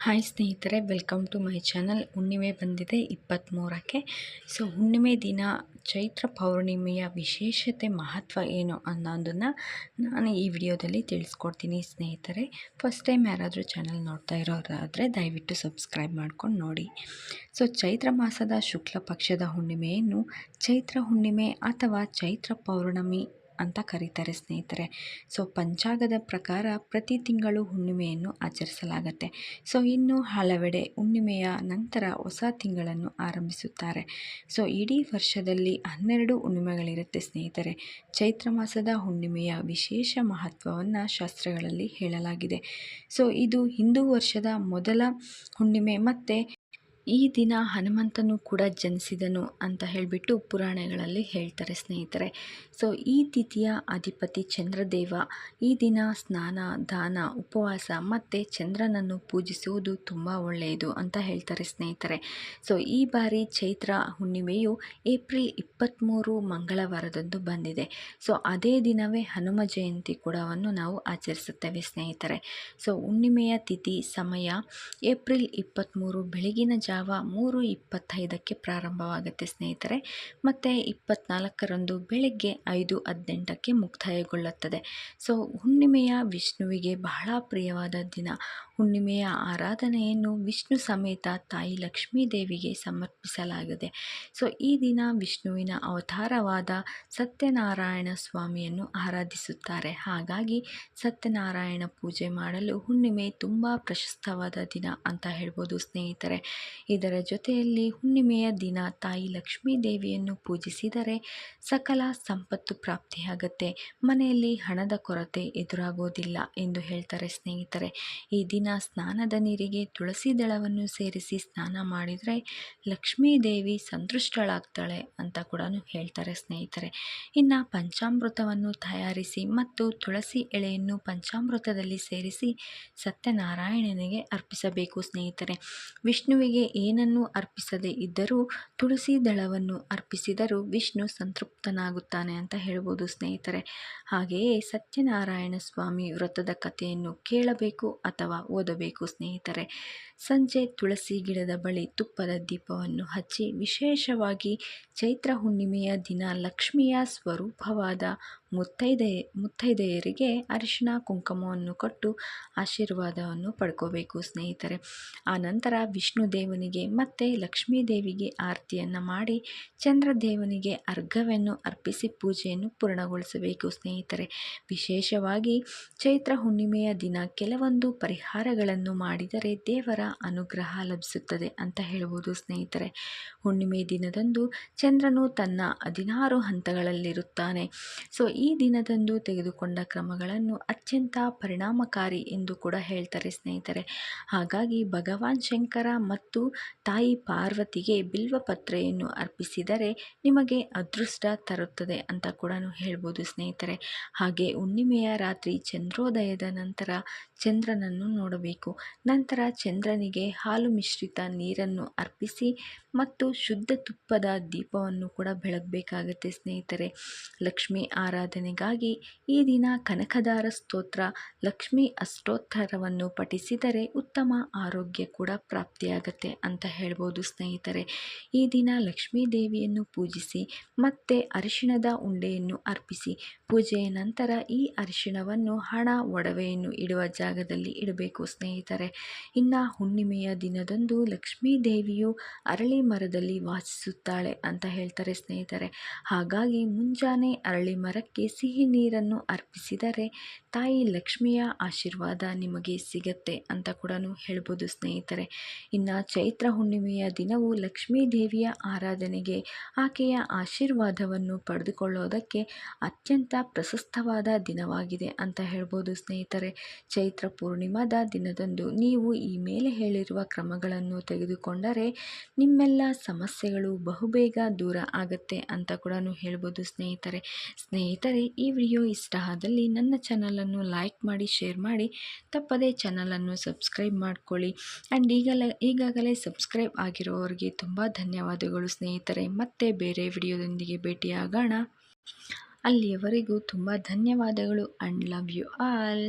Hi ಸ್ನೇಹಿತರೆ, welcome to my channel. ಹುಣ್ಣಿಮೆ ಬಂದಿದೆ ಇಪ್ಪತ್ತ್ಮೂರಕ್ಕೆ ಸೊ, ಹುಣ್ಣಿಮೆ ದಿನ ಚೈತ್ರ ಪೌರ್ಣಿಮೆಯ ವಿಶೇಷತೆ ಮಹತ್ವ ಏನು ಅನ್ನೋದನ್ನು ನಾನು ಈ ವಿಡಿಯೋದಲ್ಲಿ ತಿಳಿಸ್ಕೊಡ್ತೀನಿ ಸ್ನೇಹಿತರೆ. ಫಸ್ಟ್ ಟೈಮ್ ಯಾರಾದರೂ ಚಾನಲ್ ನೋಡ್ತಾ ಇರೋರಾದರೆ ದಯವಿಟ್ಟು ಸಬ್ಸ್ಕ್ರೈಬ್ ಮಾಡ್ಕೊಂಡು ನೋಡಿ. ಸೊ ಚೈತ್ರ ಮಾಸದ ಶುಕ್ಲ ಪಕ್ಷದ ಹುಣ್ಣಿಮೆಯನ್ನು ಚೈತ್ರ ಹುಣ್ಣಿಮೆ ಅಥವಾ ಚೈತ್ರ ಪೌರ್ಣಮಿ ಅಂತ ಕರೀತಾರೆ ಸ್ನೇಹಿತರೆ. ಸೊ ಪಂಚಾಂಗದ ಪ್ರಕಾರ ಪ್ರತಿ ತಿಂಗಳು ಹುಣ್ಣಿಮೆಯನ್ನು ಆಚರಿಸಲಾಗತ್ತೆ. ಸೊ ಇನ್ನು ಹಲವೆಡೆ ಹುಣ್ಣಿಮೆಯ ನಂತರ ಹೊಸ ತಿಂಗಳನ್ನು ಆರಂಭಿಸುತ್ತಾರೆ. ಸೊ ಇಡೀ ವರ್ಷದಲ್ಲಿ ಹನ್ನೆರಡು ಹುಣ್ಣಿಮೆಗಳಿರುತ್ತೆ ಸ್ನೇಹಿತರೆ. ಚೈತ್ರ ಮಾಸದ ಹುಣ್ಣಿಮೆಯ ವಿಶೇಷ ಮಹತ್ವವನ್ನು ಶಾಸ್ತ್ರಗಳಲ್ಲಿ ಹೇಳಲಾಗಿದೆ. ಸೊ ಇದು ಹಿಂದೂ ವರ್ಷದ ಮೊದಲ ಹುಣ್ಣಿಮೆ ಮತ್ತು ಈ ದಿನ ಹನುಮಂತನು ಕೂಡ ಜನಿಸಿದನು ಅಂತ ಹೇಳಿಬಿಟ್ಟು ಪುರಾಣಗಳಲ್ಲಿ ಹೇಳ್ತಾರೆ ಸ್ನೇಹಿತರೆ. ಸೊ, ಈ ತಿಥಿಯ ಅಧಿಪತಿ ಚಂದ್ರದೇವ ಈ ದಿನ ಸ್ನಾನ, ದಾನ, ಉಪವಾಸ ಮತ್ತು ಚಂದ್ರನನ್ನು ಪೂಜಿಸುವುದು ತುಂಬ ಒಳ್ಳೆಯದು ಅಂತ ಹೇಳ್ತಾರೆ ಸ್ನೇಹಿತರೆ. ಸೊ, ಈ ಬಾರಿ ಚೈತ್ರ ಹುಣ್ಣಿಮೆಯು ಏಪ್ರಿಲ್ ಇಪ್ಪತ್ತ್ಮೂರು ಮಂಗಳವಾರದಂದು ಬಂದಿದೆ. ಸೊ, ಅದೇ ದಿನವೇ ಹನುಮ ಜಯಂತಿ ಕೂಡವನ್ನು ನಾವು ಆಚರಿಸುತ್ತೇವೆ ಸ್ನೇಹಿತರೆ. ಸೊ, ಹುಣ್ಣಿಮೆಯ ತಿಥಿ ಸಮಯ ಏಪ್ರಿಲ್ ಇಪ್ಪತ್ತ್ಮೂರು ಬೆಳಗಿನ ಜಾವ ಜಾವ ಮೂರು ಇಪ್ಪತ್ತೈದಕ್ಕೆ ಪ್ರಾರಂಭವಾಗುತ್ತೆ ಸ್ನೇಹಿತರೆ? ಮತ್ತು ಇಪ್ಪತ್ತ್ನಾಲ್ಕರಂದು ಬೆಳಗ್ಗೆ ಐದು ಹದಿನೆಂಟಕ್ಕೆ ಮುಕ್ತಾಯಗೊಳ್ಳುತ್ತದೆ. ಸೊ, ಹುಣ್ಣಿಮೆಯ ವಿಷ್ಣುವಿಗೆ ಬಹಳ ಪ್ರಿಯವಾದ ದಿನ. ಹುಣ್ಣಿಮೆಯ ಆರಾಧನೆಯನ್ನು ವಿಷ್ಣು ಸಮೇತ ತಾಯಿ ಲಕ್ಷ್ಮೀ ದೇವಿಗೆ ಸಮರ್ಪಿಸಲಾಗಿದೆ. ಸೊ, ಈ ದಿನ ವಿಷ್ಣುವಿನ ಅವತಾರವಾದ ಸತ್ಯನಾರಾಯಣ ಸ್ವಾಮಿಯನ್ನು ಆರಾಧಿಸುತ್ತಾರೆ. ಹಾಗಾಗಿ ಸತ್ಯನಾರಾಯಣ ಪೂಜೆ ಮಾಡಲು ಹುಣ್ಣಿಮೆ ತುಂಬ ಪ್ರಶಸ್ತವಾದ ದಿನ ಅಂತ ಹೇಳ್ಬೋದು ಸ್ನೇಹಿತರೆ. ಇದರ ಜೊತೆಯಲ್ಲಿ ಹುಣ್ಣಿಮೆಯ ದಿನ ತಾಯಿ ಲಕ್ಷ್ಮೀ ದೇವಿಯನ್ನು ಪೂಜಿಸಿದರೆ ಸಕಲ ಸಂಪತ್ತು ಪ್ರಾಪ್ತಿಯಾಗತ್ತೆ. ಮನೆಯಲ್ಲಿ ಹಣದ ಕೊರತೆ ಎದುರಾಗೋದಿಲ್ಲ ಎಂದು ಹೇಳ್ತಾರೆ ಸ್ನೇಹಿತರೆ. ಈ ದಿನ ಸ್ನಾನದ ನೀರಿಗೆ ತುಳಸಿ ದಳವನ್ನು ಸೇರಿಸಿ ಸ್ನಾನ ಮಾಡಿದರೆ ಲಕ್ಷ್ಮೀ ದೇವಿ ಸಂತುಷ್ಟಳಾಗ್ತಾಳೆ ಅಂತ ಕೂಡ ಹೇಳ್ತಾರೆ ಸ್ನೇಹಿತರೆ. ಇನ್ನು ಪಂಚಾಮೃತವನ್ನು ತಯಾರಿಸಿ ಮತ್ತು ತುಳಸಿ ಎಳೆಯನ್ನು ಪಂಚಾಮೃತದಲ್ಲಿ ಸೇರಿಸಿ ಸತ್ಯನಾರಾಯಣನಿಗೆ ಅರ್ಪಿಸಬೇಕು ಸ್ನೇಹಿತರೆ. ವಿಷ್ಣುವಿಗೆ ಏನನ್ನು ಅರ್ಪಿಸದೇ ಇದ್ದರೂ ತುಳಸಿ ದಳವನ್ನು ಅರ್ಪಿಸಿದರೂ ವಿಷ್ಣು ಸಂತೃಪ್ತನಾಗುತ್ತಾನೆ ಅಂತ ಹೇಳ್ಬೋದು ಸ್ನೇಹಿತರೆ. ಹಾಗೆಯೇ ಸತ್ಯನಾರಾಯಣ ಸ್ವಾಮಿ ವ್ರತದ ಕಥೆಯನ್ನು ಕೇಳಬೇಕು ಅಥವಾ ಓದಬೇಕು ಸ್ನೇಹಿತರೆ. ಸಂಜೆ ತುಳಸಿ ಗಿಡದ ಬಳಿ ತುಪ್ಪದ ದೀಪವನ್ನು ಹಚ್ಚಿ ವಿಶೇಷವಾಗಿ ಚೈತ್ರ ಹುಣ್ಣಿಮೆಯ ದಿನ ಲಕ್ಷ್ಮಿಯ ಸ್ವರೂಪವಾದ ಮುತ್ತೈದೆ, ಮುತ್ತೈದೆಯರಿಗೆ ಅರಿಶಿಣ, ಕುಂಕುಮವನ್ನು ಕೊಟ್ಟು ಆಶೀರ್ವಾದವನ್ನು ಪಡ್ಕೋಬೇಕು ಸ್ನೇಹಿತರೆ. ಆನಂತರ ವಿಷ್ಣು ದೇವನಿಗೆ ಮತ್ತು ಲಕ್ಷ್ಮೀ ದೇವಿಗೆ ಆರತಿಯನ್ನು ಮಾಡಿ ಚಂದ್ರದೇವನಿಗೆ ಅರ್ಘವನ್ನು ಅರ್ಪಿಸಿ ಪೂಜೆಯನ್ನು ಪೂರ್ಣಗೊಳಿಸಬೇಕು ಸ್ನೇಹಿತರೆ. ವಿಶೇಷವಾಗಿ ಚೈತ್ರ ಹುಣ್ಣಿಮೆಯ ದಿನ ಕೆಲವೊಂದು ಪರಿಹಾರಗಳನ್ನು ಮಾಡಿದರೆ ದೇವರ ಅನುಗ್ರಹ ಲಭಿಸುತ್ತದೆ ಅಂತ ಹೇಳಬಹುದು ಸ್ನೇಹಿತರೆ. ಹುಣ್ಣಿಮೆ ದಿನದಂದು ಚಂದ್ರನು ತನ್ನ ಹದಿನಾರು ಹಂತಗಳಲ್ಲಿರುತ್ತಾನೆ. ಸೊ ಈ ದಿನದಂದು ತೆಗೆದುಕೊಂಡ ಕ್ರಮಗಳನ್ನು ಅತ್ಯಂತ ಪರಿಣಾಮಕಾರಿ ಎಂದು ಕೂಡ ಹೇಳ್ತಾರೆ ಸ್ನೇಹಿತರೆ. ಹಾಗಾಗಿ ಭಗವಾನ್ ಶಂಕರ ಮತ್ತು ತಾಯಿ ಪಾರ್ವತಿಗೆ ಬಿಲ್ವಪತ್ರೆಯನ್ನು ಅರ್ಪಿಸಿದರೆ ನಿಮಗೆ ಅದೃಷ್ಟ ತರುತ್ತದೆ ಅಂತ ಕೂಡ ಹೇಳ್ಬೋದು ಸ್ನೇಹಿತರೆ. ಹಾಗೆ ಹುಣ್ಣಿಮೆಯ ರಾತ್ರಿ ಚಂದ್ರೋದಯದ ನಂತರ ಚಂದ್ರನನ್ನು ನೋಡಬೇಕು. ನಂತರ ಚಂದ್ರನಿಗೆ ಹಾಲು ಮಿಶ್ರಿತ ನೀರನ್ನು ಅರ್ಪಿಸಿ ಮತ್ತು ಶುದ್ಧ ತುಪ್ಪದ ದೀಪವನ್ನು ಕೂಡ ಬೆಳಗಬೇಕಾಗತ್ತೆ ಸ್ನೇಹಿತರೆ. ಲಕ್ಷ್ಮಿ ಆರಾಧನೆಗಾಗಿ ಈ ದಿನ ಕನಕದಾರ ಸ್ತೋತ್ರ, ಲಕ್ಷ್ಮಿ ಅಷ್ಟೋತ್ತರವನ್ನು ಪಠಿಸಿದರೆ ಉತ್ತಮ ಆರೋಗ್ಯ ಕೂಡ ಪ್ರಾಪ್ತಿಯಾಗತ್ತೆ ಅಂತ ಹೇಳ್ಬೋದು ಸ್ನೇಹಿತರೆ. ಈ ದಿನ ಲಕ್ಷ್ಮೀ ದೇವಿಯನ್ನು ಪೂಜಿಸಿ, ಮತ್ತೆ ಅರಿಶಿಣದ ಉಂಡೆಯನ್ನು ಅರ್ಪಿಸಿ, ಪೂಜೆಯ ನಂತರ ಈ ಅರಿಶಿಣವನ್ನು ಹಣ, ಒಡವೆಯನ್ನು ಇಡುವ ಜಾಗದಲ್ಲಿ ಇಡಬೇಕು ಸ್ನೇಹಿತರೆ. ಇನ್ನು ಹುಣ್ಣಿಮೆಯ ದಿನದಂದು ಲಕ್ಷ್ಮೀ ದೇವಿಯು ಅರಳಿ ಮರದಲ್ಲಿ ವಾಸಿಸುತ್ತಾಳೆ ಅಂತ ಹೇಳ್ತಾರೆ ಸ್ನೇಹಿತರೆ. ಹಾಗಾಗಿ ಮುಂಜಾನೆ ಅರಳಿ ಮರಕ್ಕೆ ಸಿಹಿ ನೀರನ್ನು ಅರ್ಪಿಸಿದರೆ ತಾಯಿ ಲಕ್ಷ್ಮಿಯ ಆಶೀರ್ವಾದ ನಿಮಗೆ ಸಿಗತ್ತೆ ಅಂತ ಕೂಡ ಹೇಳ್ಬೋದು ಸ್ನೇಹಿತರೆ. ಇನ್ನು ಚೈತ್ರ ಹುಣ್ಣಿಮೆಯ ದಿನವು ಲಕ್ಷ್ಮೀ ದೇವಿಯ ಆರಾಧನೆಗೆ ಆಕೆಯ ಆಶೀರ್ವಾದವನ್ನು ಪಡೆದುಕೊಳ್ಳೋದಕ್ಕೆ ಅತ್ಯಂತ ಪ್ರಶಸ್ತವಾದ ದಿನವಾಗಿದೆ ಅಂತ ಹೇಳ್ಬೋದು ಸ್ನೇಹಿತರೆ. ಚೈತ್ರ ಪೂರ್ಣಿಮಾದ ದಿನದಂದು ನೀವು ಈ ಮೇಲೆ ಹೇಳಿರುವ ಕ್ರಮಗಳನ್ನು ತೆಗೆದುಕೊಂಡರೆ ನಿಮ್ಮೆಲ್ಲ ಸಮಸ್ಯೆಗಳು ಬಹುಬೇಗ ದೂರ ಆಗುತ್ತೆ ಅಂತ ಕೂಡ ಹೇಳ್ಬೋದು ಸ್ನೇಹಿತರೆ ಸ್ನೇಹಿತರೆ ಈ ವಿಡಿಯೋ ಇಷ್ಟ ಆದಲ್ಲಿ ನನ್ನ ಚಾನಲನ್ನು ಲೈಕ್ ಮಾಡಿ ಶೇರ್ ಮಾಡಿ. ತಪ್ಪದೇ ಚಾನಲನ್ನು ಸಬ್ಸ್ಕ್ರೈಬ್ ಮಾಡಿಕೊಳ್ಳಿ. ಆ್ಯಂಡ್ ಈಗಲೇ, ಈಗಾಗಲೇ ಸಬ್ಸ್ಕ್ರೈಬ್ ಆಗಿರೋರಿಗೆ ತುಂಬ ಧನ್ಯವಾದಗಳು ಸ್ನೇಹಿತರೆ. ಮತ್ತೆ ಬೇರೆ ವಿಡಿಯೋದೊಂದಿಗೆ ಭೇಟಿಯಾಗೋಣ. ಅಲ್ಲಿಯವರೆಗೂ ತುಂಬ ಧನ್ಯವಾದಗಳು. And love you all